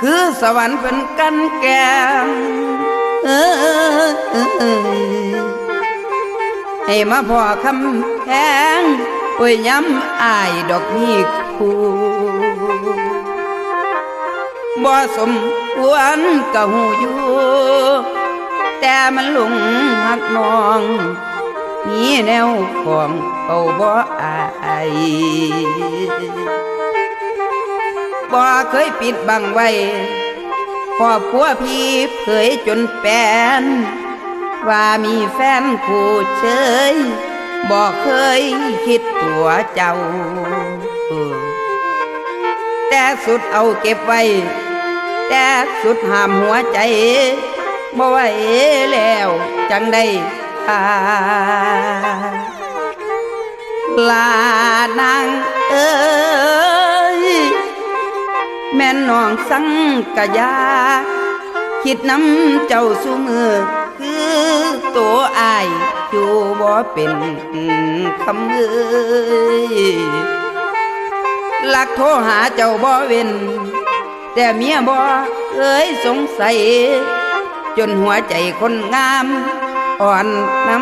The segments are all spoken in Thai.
คือสวรรค์เป็นกันแกมให้มาพ่อคำแพงโอ้ยย้ำอายดอกนี้คู่บ่สมควรกะหูอยู่ แต่มันหลงหักนองมีแนวของเขาบ่อาย บ่เคยปิดบังไว้ครอบครัวพี่เผยจนแปน ว่ามีแฟนคู่เชยบ่เคยคิดตัวเจ้า แต่สุดเอาเก็บไว้ แต่สุดห้ามหัวใจบ่ไหวแล้วจังได้พาลานางเอ้ แม่นน้องสังกะยา คิดน้ำเจ้าสุมือ คือตัวอายอยู่บ่เป็นคำเอ้ยลักโทรหาเจ้าบ่เว้นแต่เมียบ่เอ้ยสงสัย จนหัวใจคนงาม อ่อนน้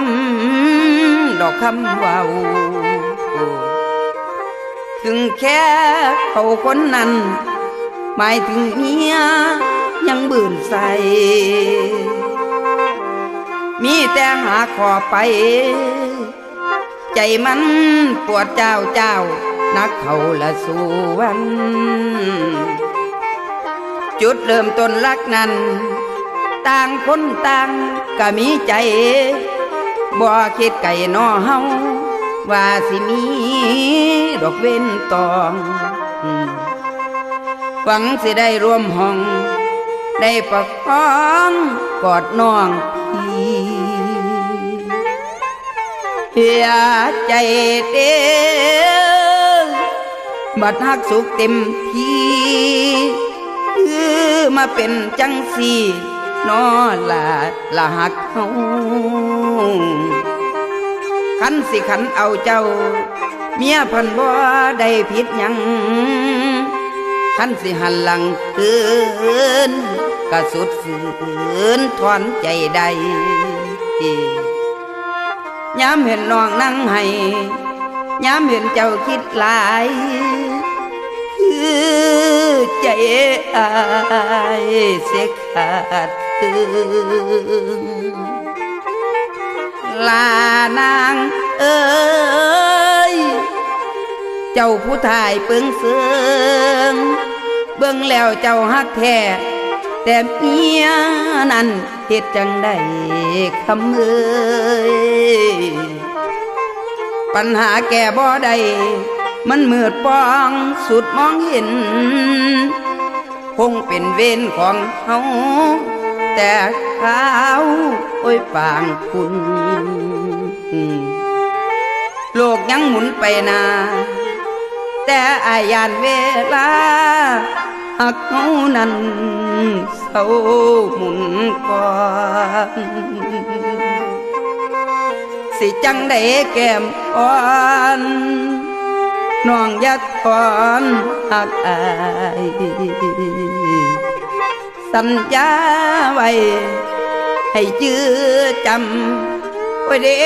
ำดอกคำว้าถึงแค่เขาคนนั้น หมายถึงเมียยังบื่นใส มีแต่หาขอไป ใจมันปวดเจ้าเจ้า นักเขาละสู่วัน จุดเริ่มต้นรักนั้น ต่างคนต่างก็มีใจ บ่คิดไก่นอเฮาว่าสิมีดอกเว้นตอง หวังสิได้ร่วมห้อง ได้ประคองกอดน้องพี่เฮียใจเด้อบัดฮักสุขเต็มที่คือมาเป็นจังสีนอละละหักเฮาขันสิขันเอาเจ้า เมียพันบ่ได้ผิดยัง ขันสิหันหลังคืนกะสุดฝืนถอนใจใดย้ำเห็นน้องนั่งให้ย้ำเห็นเจ้าคิดหลายคือใจอายเสียขาดคืนลานางเอ้ย เจ้าผู้ทายเปิงเสือง เบิ่งแล้วเจ้าฮักแท้แต่เมียนั้นเฮ็ดจังได้คำเอ้ยปัญหาแก่บ่ได้มันมืดปองสุดมองเห็น คงเป็นเวรของเฮาแต่เขาโอ้ยปางคุณ โลกยังหมุนไปนา แต่อายานเวลาหักเฮานั้นเศร้าหมุนก่อนสิจังได้แก้มอ่อนน้องยักถอนหักอายสัญญาไว้ ให้จื้อจำไว้เด้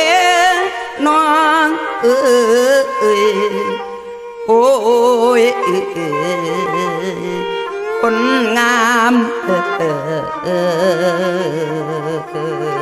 น้องเอ้ย โอ้ยคนงามเอ้ย